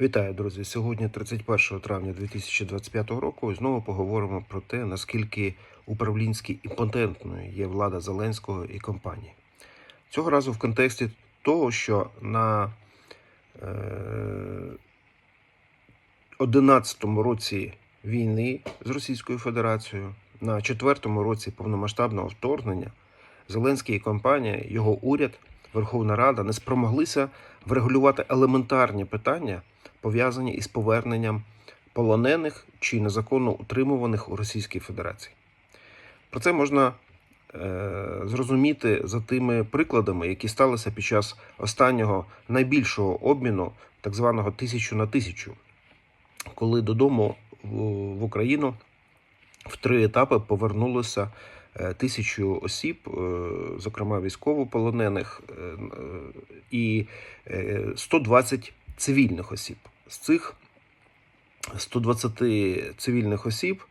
Вітаю, друзі! Сьогодні 31 травня 2025 року. І знову поговоримо про те, наскільки управлінськи імпотентною є влада Зеленського і компанії. Цього разу в контексті того, що на е, 11-му році війни з Російською Федерацією, на 4-му році повномасштабного вторгнення, Зеленський і компанія, його уряд, Верховна Рада не спромоглися врегулювати елементарні питання, пов'язані із поверненням полонених чи незаконно утримуваних у Російській Федерації. Про це можна е, зрозуміти за тими прикладами, які сталися під час останнього найбільшого обміну, так званого тисячу на тисячу, коли додому в, Україну в три етапи повернулося е, тисячу осіб, е, зокрема військовополонених, е, і е, 120 цивільних осіб. З цих 120 цивільних осіб,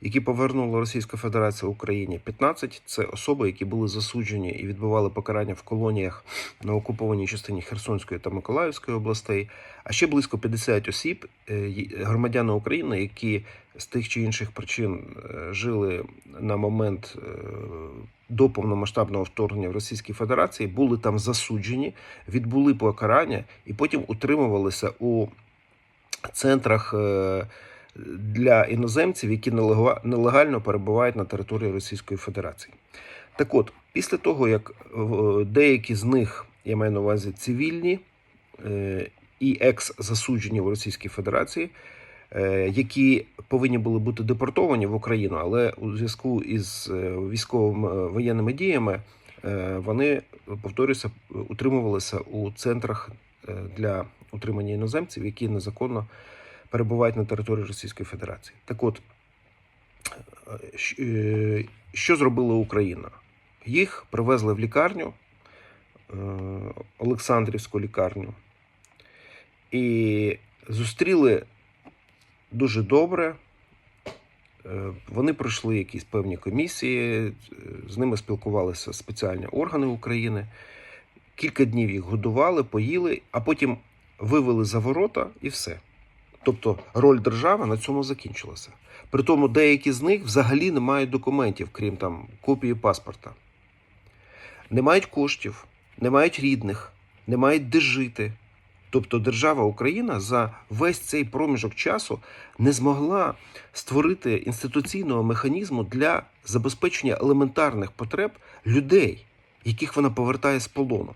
які повернула Російська Федерація Україні, 15 – це особи, які були засуджені і відбували покарання в колоніях на окупованій частині Херсонської та Миколаївської областей, а ще близько 50 осіб, е, громадяни України, які з тих чи інших причин е, жили на момент е, до повномасштабного вторгнення в Російській Федерації, були там засуджені, відбули покарання і потім утримувалися у центрах для іноземців, які нелега- нелегально перебувають на території Російської Федерації. Так от, після того, як е, деякі з них, я маю на увазі цивільні е, і екс-засуджені в Російській Федерації, е, які повинні були бути депортовані в Україну, але у зв'язку із військовими воєнними діями вони, повторюся, утримувалися у центрах для утримання іноземців, які незаконно перебувають на території Російської Федерації. Так от, е, що зробила Україна? Їх привезли в лікарню, е, Олександрівську лікарню, і зустріли дуже добре. Е, Вони пройшли якісь певні комісії, з ними спілкувалися спеціальні органи України. Кілька днів їх годували, поїли, а потім вивели за ворота і все. Тобто роль держави на цьому закінчилася. Притому деякі з них взагалі не мають документів, крім там копії паспорта. Не мають коштів, не мають рідних, не мають де жити. Тобто держава Україна за весь цей проміжок часу не змогла створити інституційного механізму для забезпечення елементарних потреб людей, яких вона повертає з полону.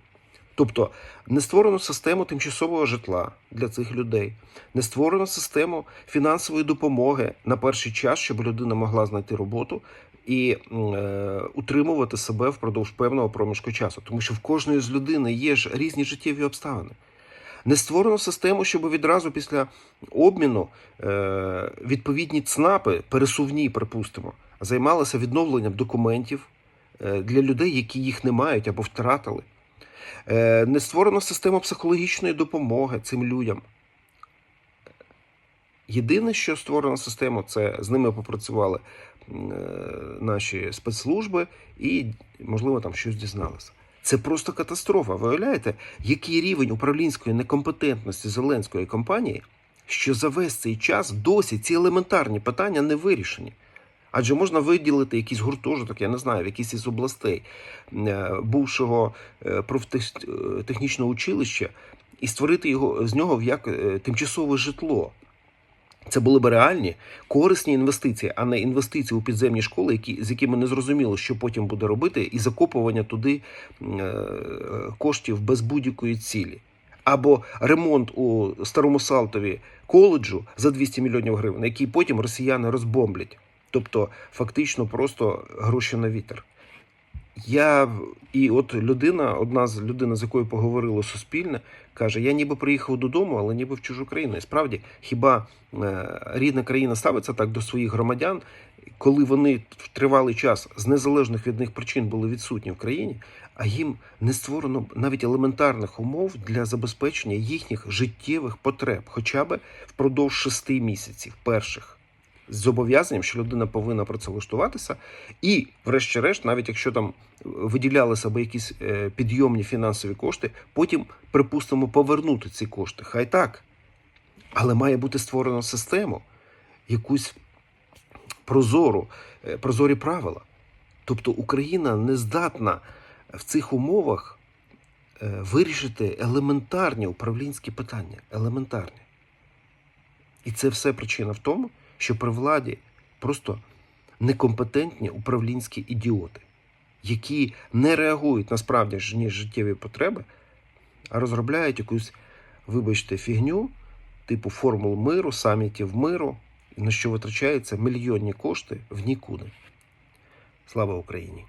Тобто не створено систему тимчасового житла для цих людей, не створено систему фінансової допомоги на перший час, щоб людина могла знайти роботу і е, утримувати себе впродовж певного проміжку часу, тому що в кожної з людини є ж різні життєві обставини. Не створено систему, щоб відразу після обміну е, відповідні ЦНАПи, пересувні, припустимо, займалися відновленням документів е, для людей, які їх не мають або втратили. Е, Не створено систему психологічної допомоги цим людям. Єдине, що створено система, це з ними попрацювали е, наші спецслужби і, можливо, там щось дізналися. Це просто катастрофа. Ви уявляєте, який рівень управлінської некомпетентності Зеленської компанії, що за весь цей час досі ці елементарні питання не вирішені. Адже можна виділити якийсь гуртожиток, я не знаю, в якійсь із областей е, бувшого е, профтехнічного училища і створити його з нього як е, тимчасове житло. Це були б реальні корисні інвестиції, а не інвестиції у підземні школи, які, з якими не зрозуміло, що потім буде робити, і закопування туди е, коштів без будь-якої цілі. Або ремонт у Старому Салтові коледжу за 200 мільйонів гривень, який потім росіяни розбомблять. Тобто, фактично, просто гроші на вітер. Я і от людина, одна з людей, з якою поговорило Суспільне, каже: я ніби приїхав додому, але ніби в чужу країну. І справді, хіба е, рідна країна ставиться так до своїх громадян, коли вони в тривалий час з незалежних від них причин були відсутні в країні, а їм не створено навіть елементарних умов для забезпечення їхніх життєвих потреб, хоча б впродовж шести місяців перших. З зобов'язанням, що людина повинна працевлаштуватися, і, врешті-решт, навіть якщо там виділялися б якісь е, підйомні фінансові кошти, потім, припустимо, повернути ці кошти. Хай так. Але має бути створено систему, якусь прозору, е, прозорі правила. Тобто Україна не здатна в цих умовах е, вирішити елементарні управлінські питання. Елементарні. І це все причина в тому, що при владі просто некомпетентні управлінські ідіоти, які не реагують на справжні життєві потреби, а розробляють якусь, вибачте, фігню, типу формул миру, самітів миру, на що витрачаються мільйонні кошти в нікуди. Слава Україні!